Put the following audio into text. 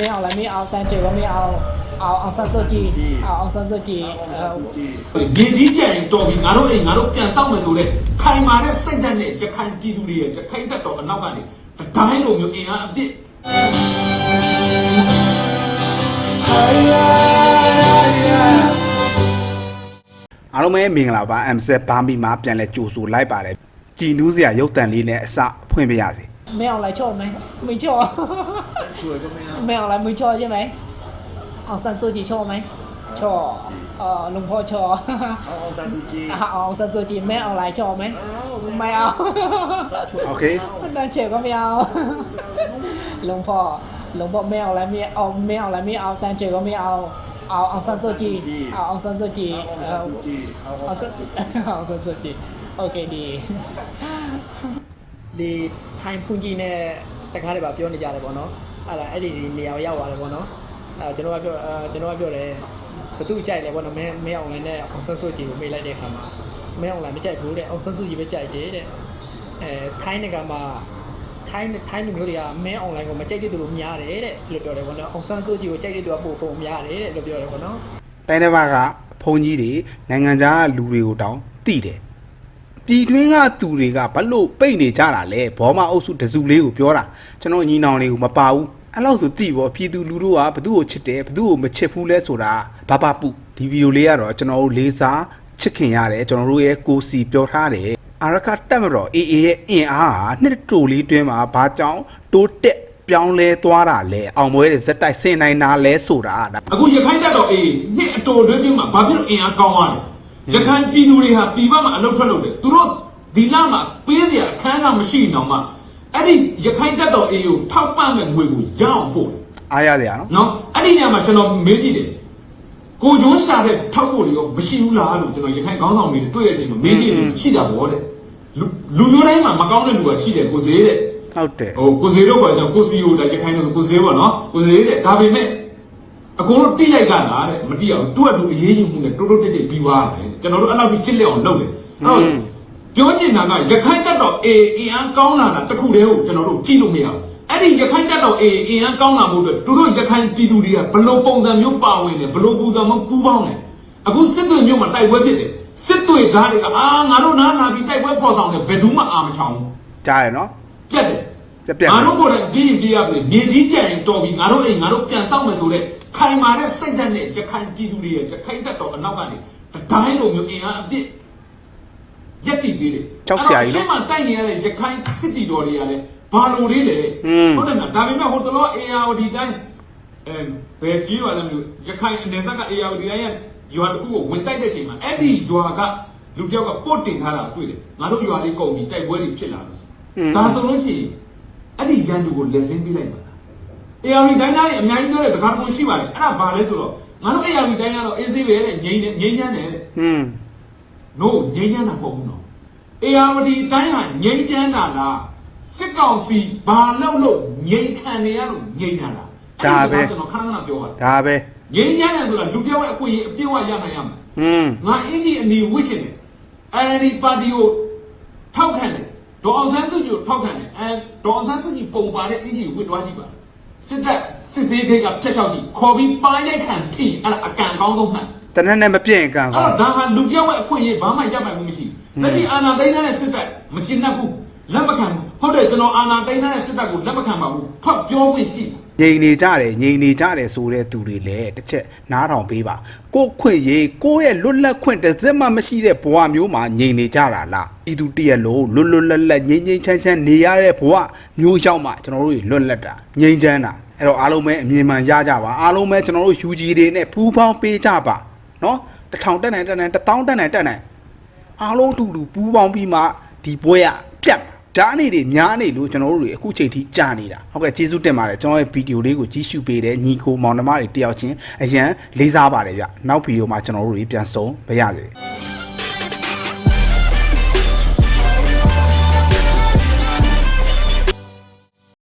မင်းအောင်လည်းမင်းအောင်တန်းချေရောမင်းအောင်အောင်အောင်ဆန်းစွတ်ကြည်အောင်အောင်ဆန်းစွတ်ကြည်ရေကြီးကြရင်တော်ပြီငါတို့အိမ်ငါတို့ပြန်ဆောက်မယ်ဆိုတော့ခိုင်မာတဲ့စိတ်ဓာတ်နဲ့ရခိုင်ပြည်သူတွေရခိုင်တပ်တော်အနောက်ကနေတိုင်းလိုမျိုးအင်အားအပြည့်အားလုံးပဲမင်္ဂလာပါ MZ ဘာမီမှာပြန်လဲကြိုဆိုလိုက်ပါတယ်ကြည်နူးစရာရုပ်တံလေးနဲ့အစဖွင့်ပြရစီ ไม่เอาอะไรชอบไหมไม่ชอบไม่เอาอะไรไม่ชอบใช่ไหมเอาซันโซจีชอบไหมชอบเออลุงพ่อชอบเอาเอาตามดูจีเอาซันโซจีแม่เอาอะไรชอบไหมไม่เอาโอเคแต่เจอก็ไม่เอาลุงพ่อลุงพ่อไม่เอาอะไรไม่เอาไม่เอาอะไรไม่เอาแต่เจอก็ไม่เอาเอาเอาซันโซจีเอาเอาซันโซจีเอาเอาเอาตามดูจีเอาเอาสักเอาสักสักทีโอเคดี ဒီထိုင်ဖူးကြီးနဲ့စကားတွေပါပြောနေကြတယ်ပေါ့နော်အဲ့ဒါအဲ့ဒီနေရာကိုရောက်သွားတယ်ပေါ့နော်အဲ့ကျွန်တော်ကပြောအဲကျွန်တော်ကပြောတယ်ဘသူကြိုက်လဲပေါ့နော်မဲမဲအောင်လိုင်းနဲ့အောင်ဆန်းစုကြည်ကိုမေးလိုက်တဲ့အခါမှာမဲအောင်လိုင်းမကြိုက်ဘူးတဲ့အောင်ဆန်းစုကြည်ပဲကြိုက်တယ်တဲ့အဲထိုင်းနိုင်ငံမှာထိုင်းထိုင်းလူမျိုးတွေကမဲအွန်လိုင်းကိုမကြိုက်တဲ့သူတို့များတယ်တဲ့လို့ပြောတယ်ပေါ့နော်အောင်ဆန်းစုကြည်ကိုကြိုက်တဲ့သူကပို့ပို့များတယ်တဲ့လို့ပြောတယ်ပေါ့နော်တိုင်းတစ်ပါးကဘုန်းကြီးတွေနိုင်ငံခြားလူတွေကိုတောင်းတိတယ် ပြည်တွင်းကသူတွေကဘလို့ပိတ်နေကြတာလဲဘောမအုပ်စုတစုလေးကိုပြောတာကျွန်တော်ညီနောင်လေးကိုမပါဘူးအဲ့လောက်ဆိုတိပေါ့ပြည်သူလူထုကဘသူ့ကိုချစ်တယ်ဘသူ့ကိုမချစ်ဘူးလဲဆိုတာဘာဘာပုဒီဗီဒီယိုလေးကတော့ကျွန်တော်တို့လေးစားချစ်ခင်ရတယ်ကျွန်တော်တို့ရဲ့ကိုစီပြောထားတယ်အာရခတက်မတော် AA ရဲ့အင်အားဟာနှစ်တိုလေးတွင်းမှာဘာကြောင့်တိုးတက်ပြောင်းလဲသွားတာလဲအောင်ပွဲတွေဇက်တိုက်ဆင်နိုင်တာလဲဆိုတာဒါအခုရခိုင်တပ်တော်အေးနှစ်အတော်တွင်းမှာဘာဖြစ်လို့အင်အားကောင်းသွားလဲ ရခိုင်ပြည်သူတွေဟာပြည်ပမှာအလုပ်ထွက်လုပ်တယ်သူတို့ဒီလမှာပေးစရာအခန်းကမရှိတော့မှအဲ့ဒီရခိုင်တပ်တော်အေးကိုထောက်ပံ့မဲ့ငွေကိုရအောင်ပို့တယ်အားရတယ်နော်နော်အဲ့ဒီနေရာမှာကျွန်တော်မေးကြည့်တယ်ကိုကျိုးရှာတဲ့ထောက်ဖို့တွေရောမရှိဘူးလားလို့ကျွန်တော်ရခိုင်ခေါင်းဆောင်တွေတွေ့တဲ့အချိန်မှာမေးကြည့်ရင်ရှိတာပေါ့တဲ့လူလူမျိုးတိုင်းမှာမကောင်းတဲ့လူကရှိတယ်ကိုစေးတဲ့ဟုတ်တယ်ဟိုကိုစေးတော့ကကျွန်တော်ကိုစီကိုလည်းရခိုင်လို့ဆိုကိုစေးပေါ့နော်ကိုစေးတဲ့ဒါပေမဲ့ အကုန်လုံးတိလိုက်ကြတာတဲ့မတိအောင်တွတ်တူအရေးယူမှုနဲ့တိုးတိုးတက်တက်ပြီးသွားတယ်ကျွန်တော်တို့အဲ့လောက်ကြီးချစ်လက်အောင်လုပ်တယ်အဲ့တော့ပြောချင်တာကရခိုင်တပ်တော်အေအင်အားကောင်းလာတာတခုတည်းကိုကျွန်တော်တို့ကြည့်လို့မရဘူးအဲ့ဒီရခိုင်တပ်တော်အေအင်အားကောင်းလာမှုအတွက်သူတို့ရခိုင်ပြည်သူတွေကဘလို့ပုံစံမျိုးပါဝင်တယ်ဘလို့ပုံစံမျိုးကူးပေါင်းတယ်အခုစစ်တွေမျိုးမှာတိုက်ပွဲဖြစ်တယ်စစ်တွေကားတွေကအာငါတို့နားလာပြီးတိုက်ပွဲဖော်ဆောင်တယ်ဘယ်သူမှအာမချောင်းဘူးကြားရနော်ပြတ်တယ် ပြက်ပြက်ငါတို့ကိုယ်တိုင်ပြည်ရင်ပြည်ရပြီမြေကြီးကြံရင်တော်ပြီငါတို့အိမ်ငါတို့ပြန်ဆောက်မယ်ဆိုတဲ့ခိုင်မာတဲ့စိတ်ဓာတ်နဲ့ရခိုင်ပြည်သူတွေရဲ့ရခိုင်တပ်တော်အနောက်ကနေတတိုင်းလိုမျိုးအင်အားအပြည့်ရက်တည်ပေးတယ်ရှင်းမှတိုက်နေရတဲ့ရခိုင်စစ်တီတော်တွေကလည်းဘာလိုလေးလဲဟုတ်တယ်နော်ဒါပေမဲ့ဟိုတလော ARD တိုင်းအဲဘယ်ကြီးပါလဲမျိုးရခိုင်အနေဆက်က ARD တိုင်းရဲ့ရွာတစ်ခုကိုဝင်တိုက်တဲ့အချိန်မှာအဲ့ဒီရွာကလူပြောက်ကပို့တင်ထားတာတွေ့တယ်ငါတို့ရွာလေးကုန်ပြီတိုက်ပွဲတွေဖြစ်လာတယ်ဒါဆိုလို့ရှိရင် အဲ့ဒီရန်သူကိုလက်ဆင်းပေးလိုက်ပါလား ARD တိုင်းသားတွေအများကြီးပြောတဲ့စကားတစ်ခုရှိပါတယ်အဲ့ဒါဘာလဲဆိုတော့ငါတို့ ARD တိုင်းကတော့ AC ပဲတဲ့ငြိမ်းနေငြိမ်းချမ်းတယ်တဲ့ဟွန်း no ငြိမ်းချမ်းတာမဟုတ်ဘူးနော် ARD တိုင်းဟာငြိမ်းချမ်းတာလားစစ်ကောင်စီဘာလို့လို့ငြိမ်းခံနေရလို့ငြိမ်းတာလားကျွန်တော်ခဏခဏပြောပါဒါပဲငြိမ်းချမ်းတယ်ဆိုတာလူပြောင်းရဲ့အခွင့်အရေးအပြည့်အဝရနိုင်ရမယ်ဟွန်း ငါအင်ဂျီအနီဝစ်ချင်တယ် NLD ပါတီကိုထောက်ခံတယ် ဒေါ်အောင်ဆန်းစုကြည်ကိုထောက်ခံတယ်အဲဒေါ်အောင်ဆန်းစုကြည်ပုံပါတဲ့အင်ဂျီကိုဝစ်သွားကြည့်ပါစစ်တပ်စစ်သေးတွေကဖျက်ချောက်ကြည့်ခေါ်ပြီးပါရိုက်ခံထိအဲ့ဒါအကန့်ကောင်းဆုံးမှန်တနက်နဲ့မပြည့်ရင်ကံအဲ့ကောင်းတော့ဒါဟာလူပြောင်းရဲ့အခွင့်အရေးဘာမှရပိုင်မှုမရှိဘူးလက်ရှိအာဏာသိမ်းတဲ့စစ်တပ်မချင်တတ်ဘူး လက်မခံဘူးဟုတ်တယ်ကျွန်တော်အာဏာသိမ်းတဲ့စစ်တပ်ကိုလက်မခံပါဘူးဖတ်ပြောခွင့်ရှိတယ်ငြိမ်နေကြတယ်ငြိမ်နေကြတယ်ဆိုတဲ့သူတွေလည်းတစ်ချက်နားထောင်ပေးပါကို့ခွင့်ရေးကိုယ့်ရဲ့လွတ်လပ်ခွင့်တစ်စက်မှမရှိတဲ့ဘဝမျိုးမှာငြိမ်နေကြတာလားဤသူတရက်လုံးလွတ်လွတ်လပ်လပ်ငြိမ်ငြိမ်ချမ်းချမ်းနေရတဲ့ဘဝမျိုးရောက်မှကျွန်တော်တို့လွတ်လပ်တာငြိမ်ချမ်းတာအဲ့တော့အားလုံးပဲအမြင်မှန်ရကြပါအားလုံးပဲကျွန်တော်တို့ UG တွေနဲ့ပူးပေါင်းပေးကြပါနော်တစ်ထောင်တက်နိုင်တက်နိုင်တစ်တောင်းတက်နိုင်တက်နိုင်အားလုံးအတူတူပူးပေါင်းပြီးမှဒီပွဲကပြတ် ဓာတ်နေတွေများနေလို့ကျွန်တော်တို့တွေအခုချိန်ထိကြာနေတာဟုတ်ကဲ့ကျေးဇူးတင်ပါတယ်ကျွန်တော်ရဲ့ဗီဒီယိုလေးကိုကြည့်ရှုပေးတဲ့ညီကိုမောင်နှမတွေတယောက်ချင်းအရန်လေးစားပါတယ်ဗျနောက်ဗီဒီယိုမှာကျွန်တော်တို့တွေပြန်ဆုံပါရစေ